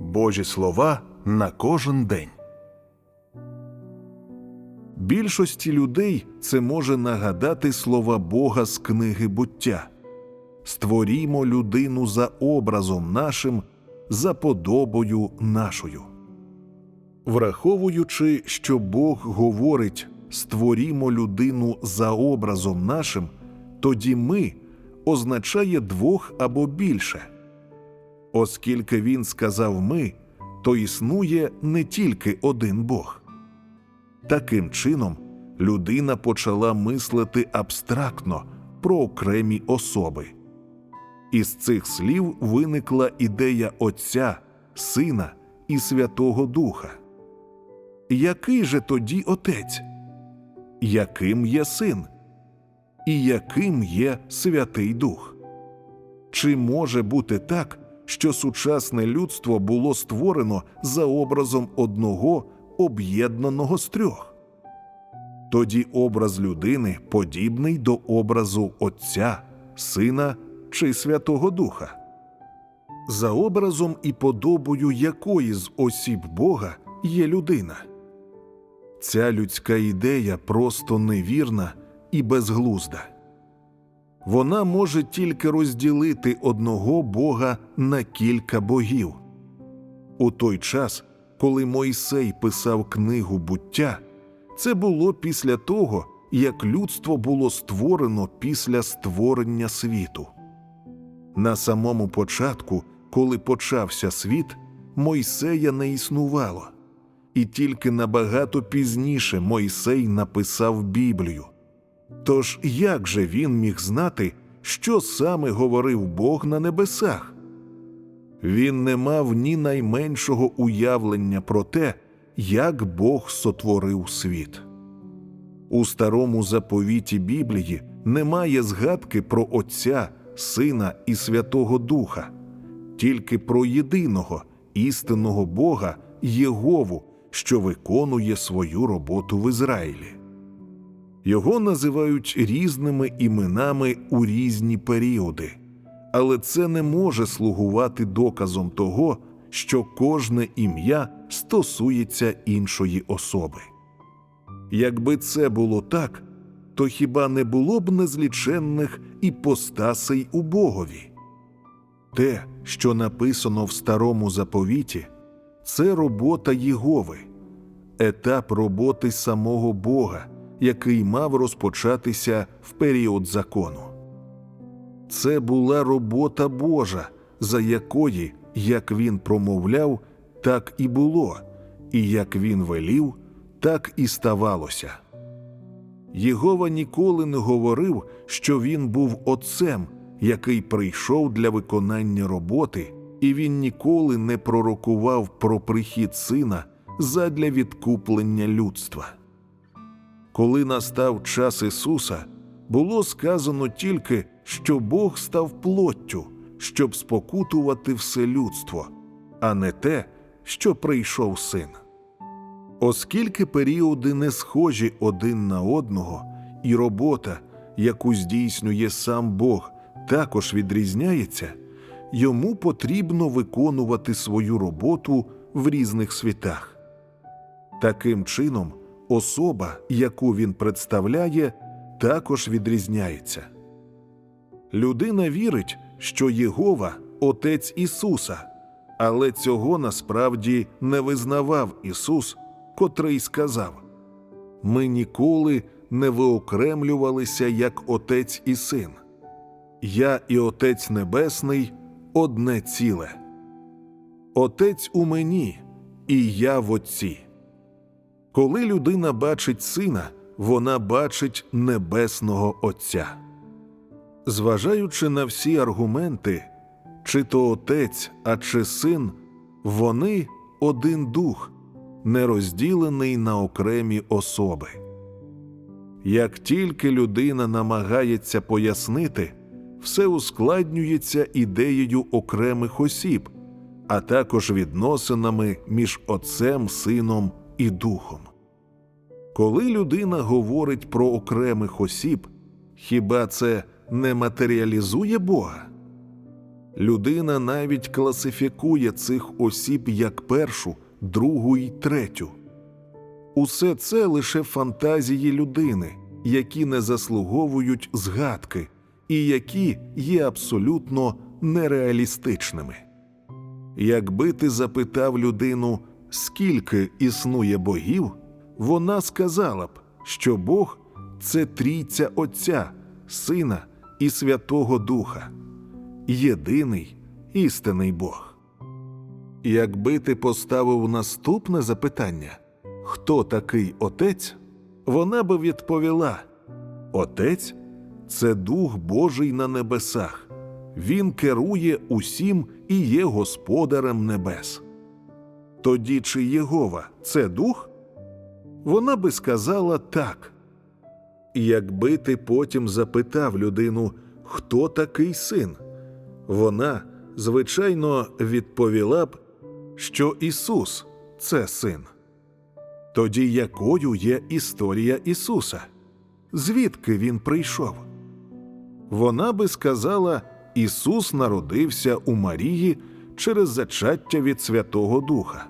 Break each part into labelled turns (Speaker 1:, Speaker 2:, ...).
Speaker 1: Божі слова на кожен день. Більшості людей це може нагадати слова Бога з книги буття. Створімо людину за образом нашим, за подобою нашою. Враховуючи, що Бог говорить створімо людину за образом нашим, тоді ми означає двох або більше. Оскільки він сказав ми, то існує не тільки один Бог. Таким чином, людина почала мислити абстрактно про окремі особи. Із цих слів виникла ідея Отця, Сина і Святого Духа. Який же тоді Отець? Яким є син? І яким є Святий Дух? Чи може бути так, що сучасне людство було створено за образом одного об'єднаного з трьох? Тоді образ людини подібний до образу Отця, Сина чи Святого Духа. За образом і подобою якої з осіб Бога є людина. Ця людська ідея просто невірна і безглузда. Вона може тільки розділити одного Бога на кілька богів. У той час, коли Мойсей писав книгу буття, це було після того, як людство було створено після створення світу. На самому початку, коли почався світ, Мойсея не існувало, і тільки набагато пізніше Мойсей написав Біблію. Тож як же він міг знати, що саме говорив Бог на небесах? Він не мав ні найменшого уявлення про те, як Бог сотворив світ. У старому заповіті Біблії немає згадки про Отця, Сина і Святого Духа, тільки про єдиного істинного Бога Єгову, що виконує свою роботу в Ізраїлі. Його називають різними іменами у різні періоди, але це не може слугувати доказом того, що кожне ім'я стосується іншої особи. Якби це було так, то хіба не було б незліченних іпостасей у Богові? Те, що написано в старому заповіті, це робота Єгови, етап роботи самого Бога, який мав розпочатися в період закону. Це була робота Божа, за якої, як він промовляв, так і було, і як він велів, так і ставалося. Єгова ніколи не говорив, що він був отцем, який прийшов для виконання роботи, і він ніколи не пророкував про прихід сина задля відкуплення людства. Коли настав час Ісуса, було сказано тільки, що Бог став плоттю, щоб спокутувати все людство, а не те, що прийшов син. Оскільки періоди не схожі один на одного, і робота, яку здійснює сам Бог, також відрізняється, йому потрібно виконувати свою роботу в різних світах. Таким чином, особа, яку він представляє, також відрізняється. Людина вірить, що Єгова Отець Ісуса, але цього насправді не визнавав Ісус, котрий сказав Ми ніколи не виокремлювалися як Отець і Син. Я і Отець Небесний одне ціле. Отець у мені, і я в Отці. Коли людина бачить сина, вона бачить небесного Отця. Зважаючи на всі аргументи, чи то отець, а чи син, вони один дух, не розділений на окремі особи. Як тільки людина намагається пояснити, все ускладнюється ідеєю окремих осіб, а також відносинами між Отцем, Сином і Духом. Коли людина говорить про окремих осіб, хіба це не матеріалізує Бога? Людина навіть класифікує цих осіб як першу, другу і третю. Усе це лише фантазії людини, які не заслуговують згадки і які є абсолютно нереалістичними. Якби ти запитав людину, скільки існує богів, вона сказала б, що Бог це трійця Отця, Сина і Святого Духа, єдиний істинний Бог. Якби ти поставив наступне запитання, хто такий Отець, вона би відповіла: Отець це Дух Божий на небесах. Він керує усім і є господарем небес. Тоді чи Єгова це дух? Вона би сказала так. Якби ти потім запитав людину, хто такий син, вона, звичайно, відповіла б, що Ісус це син. Тоді якою є історія Ісуса? Звідки Він прийшов? Вона би сказала, Ісус народився у Марії через зачаття від Святого Духа.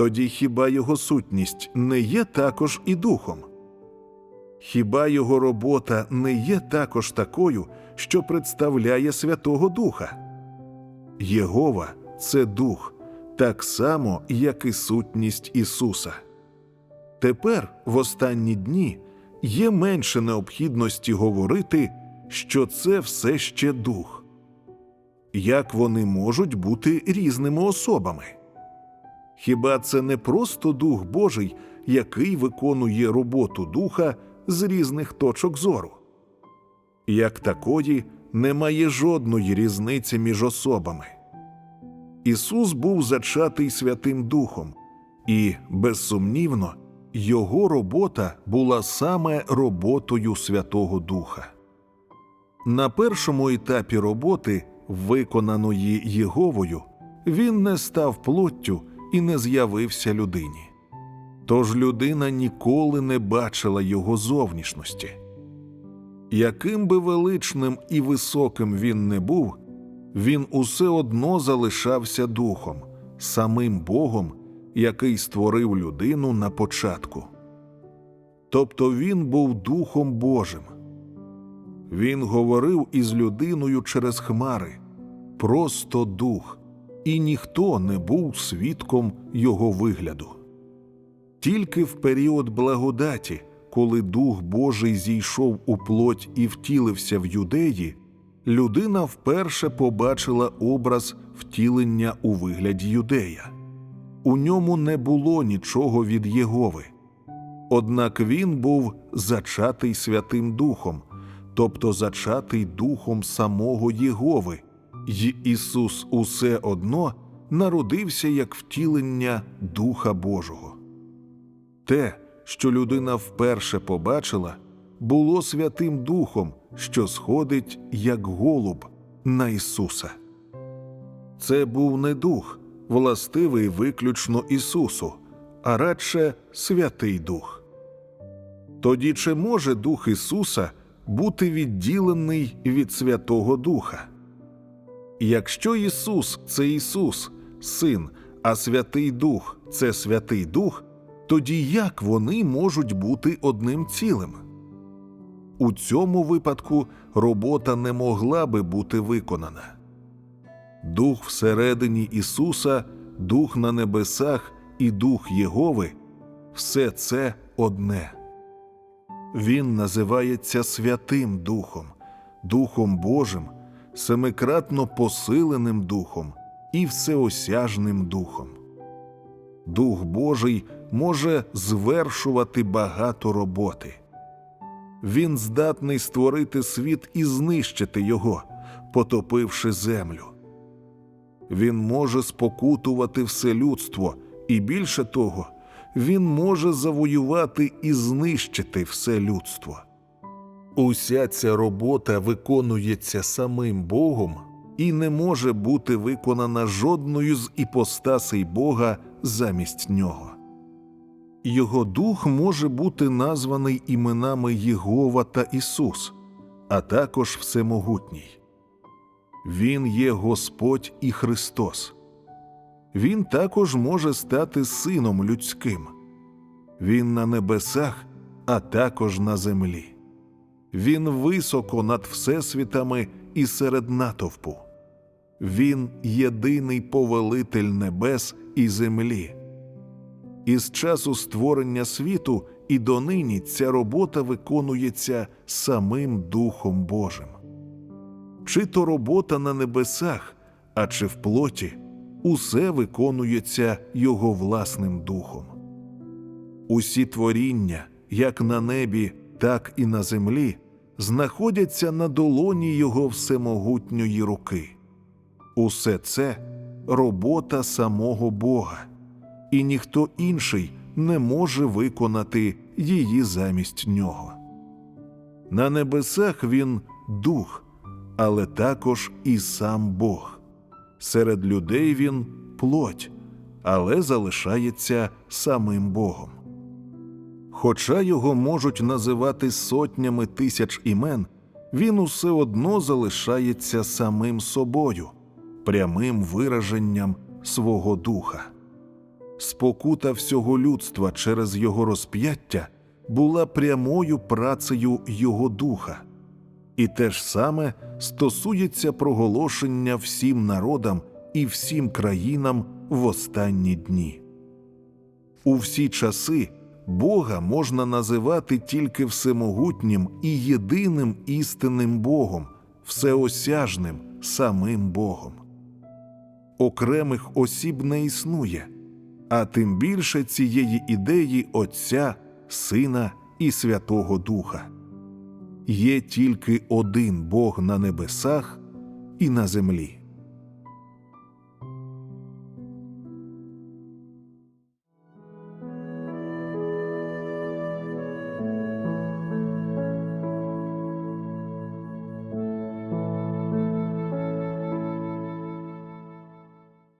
Speaker 1: Тоді хіба його сутність не є також і духом? Хіба його робота не є також такою, що представляє Святого Духа? Єгова це дух, так само, як і сутність Ісуса. Тепер, в останні дні, є менше необхідності говорити, що це все ще дух. Як вони можуть бути різними особами? Хіба це не просто Дух Божий, який виконує роботу духа з різних точок зору? Як такої, немає жодної різниці між особами. Ісус був зачатий Святим Духом, і, безсумнівно, Його робота була саме роботою Святого Духа. На першому етапі роботи, виконаної Єговою, він не став плоттю і не з'явився людині. Тож людина ніколи не бачила його зовнішності. Яким би величним і високим він не був, він усе одно залишався духом, самим Богом, який створив людину на початку. Тобто він був Духом Божим. Він говорив із людиною через хмари, просто дух, і ніхто не був свідком його вигляду. Тільки в період благодаті, коли Дух Божий зійшов у плоть і втілився в юдеї, людина вперше побачила образ втілення у вигляді юдея. У ньому не було нічого від Єгови. Однак він був зачатий Святим Духом, тобто зачатий Духом самого Єгови, й Ісус усе одно народився як втілення Духа Божого. Те, що людина вперше побачила, було Святим Духом, що сходить як голуб на Ісуса. Це був не дух, властивий виключно Ісусу, а радше Святий Дух. Тоді чи може Дух Ісуса бути відділений від Святого Духа? Якщо Ісус це Ісус, Син, а Святий Дух це Святий Дух, тоді як вони можуть бути одним цілим? У цьому випадку робота не могла би бути виконана. Дух всередині Ісуса, Дух на небесах і Дух Єгови все це одне. Він називається Святим Духом, Духом Божим, семикратно посиленим Духом і всеосяжним Духом. Дух Божий може звершувати багато роботи. Він здатний створити світ і знищити його, потопивши землю. Він може спокутувати все людство, і більше того, він може завоювати і знищити все людство. Уся ця робота виконується самим Богом і не може бути виконана жодною з іпостасей Бога замість нього. Його дух може бути названий іменами Єгова та Ісус, а також Всемогутній. Він є Господь і Христос. Він також може стати сином людським. Він на небесах, а також на землі. Він високо над всесвітами і серед натовпу. Він єдиний повелитель небес і землі. Із часу створення світу і донині ця робота виконується самим Духом Божим. Чи то робота на небесах, а чи в плоті, усе виконується Його власним духом. Усі творіння, як на небі, так і на землі, знаходяться на долоні Його всемогутньої руки. Усе це робота самого Бога, і ніхто інший не може виконати її замість нього. На небесах він дух, але також і сам Бог. Серед людей він плоть, але залишається самим Богом. Хоча його можуть називати сотнями тисяч імен, він усе одно залишається самим собою, прямим вираженням свого духа. Спокута всього людства через його розп'яття була прямою працею його духа, і те ж саме стосується проголошення всім народам і всім країнам в останні дні. У всі часи Бога можна називати тільки всемогутнім і єдиним істинним Богом, всеосяжним самим Богом. Окремих осіб не існує, а тим більше цієї ідеї Отця, Сина і Святого Духа. Є тільки один Бог на небесах і на землі.